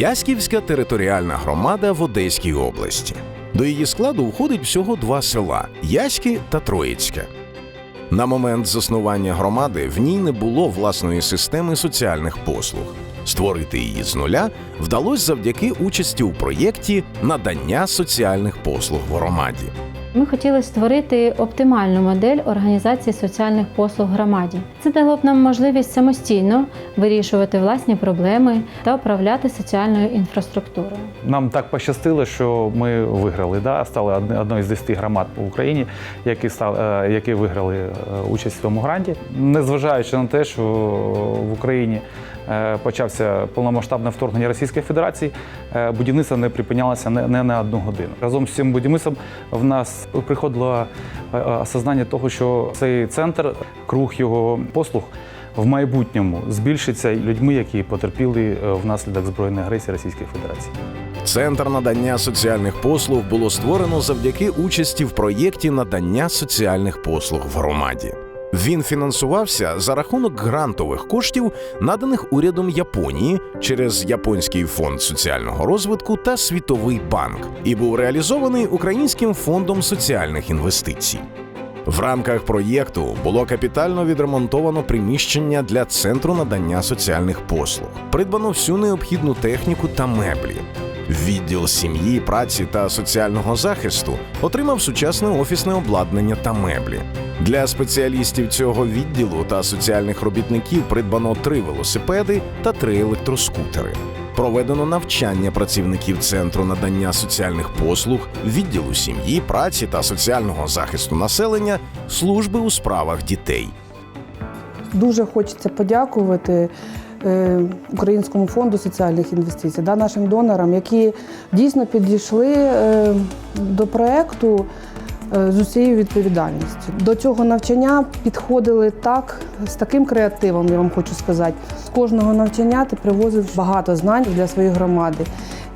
Яськівська територіальна громада в Одеській області. До її складу входить всього два села Яськи та Троїцьке. На момент заснування громади в ній не було власної системи соціальних послуг. Створити її з нуля вдалося завдяки участі у проєкті надання соціальних послуг в громаді. Ми хотіли створити оптимальну модель організації соціальних послуг громаді. Це дало б нам можливість самостійно вирішувати власні проблеми та управляти соціальною інфраструктурою. Нам так пощастило, що ми виграли. Да? Стали одною з 10 громад по Україні, які, стали, е, які виграли е, участь в цьому гранті. Незважаючи на те, що в Україні е, почався повномасштабне вторгнення Російської Федерації, будівництво не припинялося не на одну годину. Разом з цим будівництвом в нас приходило е, е, осознання того, що цей центр, круг його послуг. В майбутньому збільшиться людьми, які потерпіли е, внаслідок збройної агресії Російської Федерації. Центр надання соціальних послуг було створено завдяки участі в проєкті надання соціальних послуг в громаді. Він фінансувався за рахунок грантових коштів, наданих урядом Японії через Японський фонд соціального розвитку та Світовий банк, і був реалізований Українським фондом соціальних інвестицій. В рамках проєкту було капітально відремонтовано приміщення для центру надання соціальних послуг, придбано всю необхідну техніку та меблі. Відділ сім'ї, праці та соціального захисту отримав сучасне офісне обладнання та меблі. Для спеціалістів цього відділу та соціальних робітників придбано три велосипеди та три електроскутери. Проведено навчання працівників центру надання соціальних послуг, відділу сім'ї, праці та соціального захисту населення, служби у справах дітей. Дуже хочеться подякувати е, Українському фонду соціальних інвестицій, да, нашим донорам, які дійсно підійшли е, до проекту е, з усією відповідальністю. До цього навчання підходили так, з таким креативом, я вам хочу сказати. З кожного навчання ти привозив багато знань для своєї громади.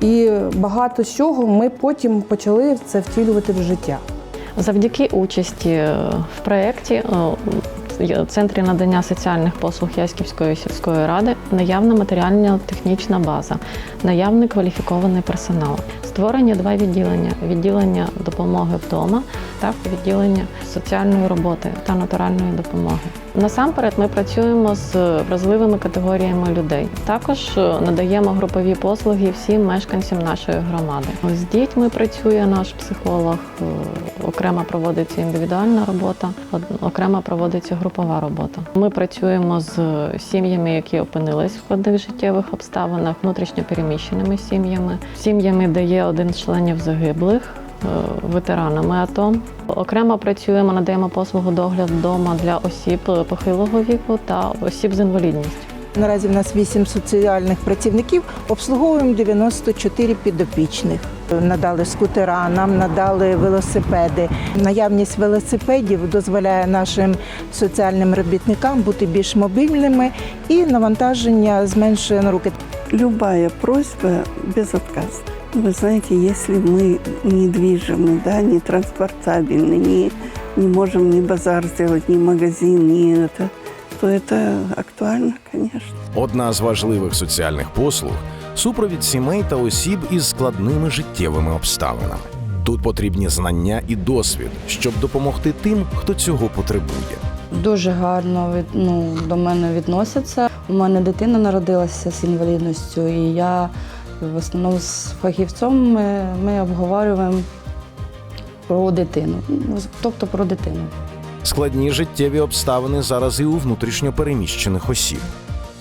І багато з чого ми потім почали це втілювати в життя. Завдяки участі е, в проєкті е, Центрі надання соціальних послуг Яськівської сільської ради наявна матеріально-технічна база, наявний кваліфікований персонал. Створені два відділення: відділення допомоги вдома та відділення соціальної роботи та натуральної допомоги. Насамперед, ми працюємо з вразливими категоріями людей. Також е, надаємо групові послуги всім мешканцям нашої громади. З дітьми працює наш психолог, е, окремо проводиться індивідуальна робота, окремо проводиться групова робота. Ми працюємо з сім'ями, які опинились в складних життєвих обставинах, внутрішньо переміщеними сім'ями, сім'ями, де є один з членів загиблих. Е, Ветеранами АТО окремо працюємо, надаємо послугу догляд вдома для осіб похилого віку та осіб з інвалідністю. Наразі в нас 8 соціальних працівників, обслуговуємо 94 підопічних. Надали скутера, нам надали велосипеди. Наявність велосипедів дозволяє нашим соціальним робітникам бути більш мобільними і навантаження зменшує на руки Любая просьба безотказна. Вы знаете, если мы недвижимы, да, не транспортабельны, не, не можем ни базар сделать, ни магазин, ни это, то это актуально, конечно. Одна з важливих соціальних послуг супровід сімей та осіб із складними життєвими обставинами. Тут потрібні знання і досвід, щоб допомогти тим, хто цього потребує. Дуже гарно від, ну, до мене відносяться. У мене дитина народилася з інвалідністю, і я в основному з фахівцем ми, ми обговорюємо про дитину, Ну, тобто про дитину. Складні життєві обставини зараз і у внутрішньопереміщених осіб.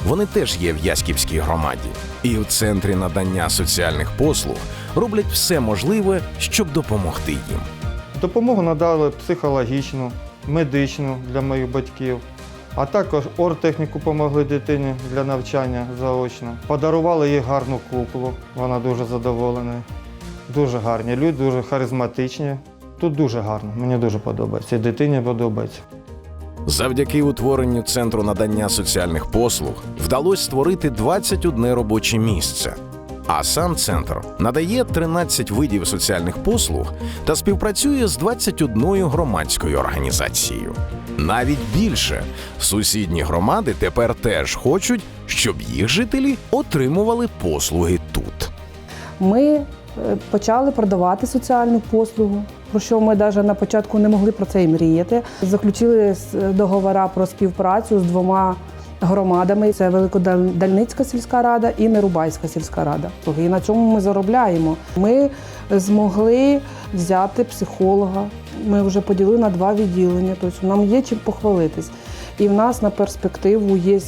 Вони теж є в Яськівській громаді, і в центрі надання соціальних послуг роблять все можливе, щоб допомогти їм. Допомогу надали психологічну, медичну для моїх батьків, а також оргтехніку допомогли дитині для навчання заочно. Подарували їй гарну куклу, вона дуже задоволена. Дуже гарні люди, дуже харизматичні. Тут дуже гарно, мені дуже подобається. І дитині подобається. Завдяки утворенню центру надання соціальних послуг вдалося створити 21 робоче місце. А сам центр надає 13 видів соціальних послуг та співпрацює з 21 громадською організацією. Навіть більше сусідні громади тепер теж хочуть, щоб їх жителі отримували послуги тут. Ми е, почали продавати соціальну послугу, про що ми навіть на початку не могли про це і мріяти. Заключили с- договори про співпрацю з двома громадами: це Великодальницька сільська рада і Нерубайська сільська рада. І на цьому ми заробляємо. Ми змогли взяти психолога. Ми вже поділили на два відділення, тобто нам є чим похвалитись. І в нас на перспективу є е,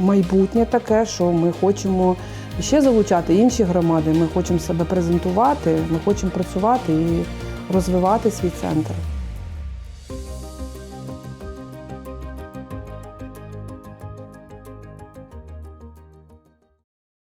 майбутнє таке, що ми хочемо ще залучати інші громади. Ми хочемо себе презентувати, ми хочемо працювати і розвивати свій центр.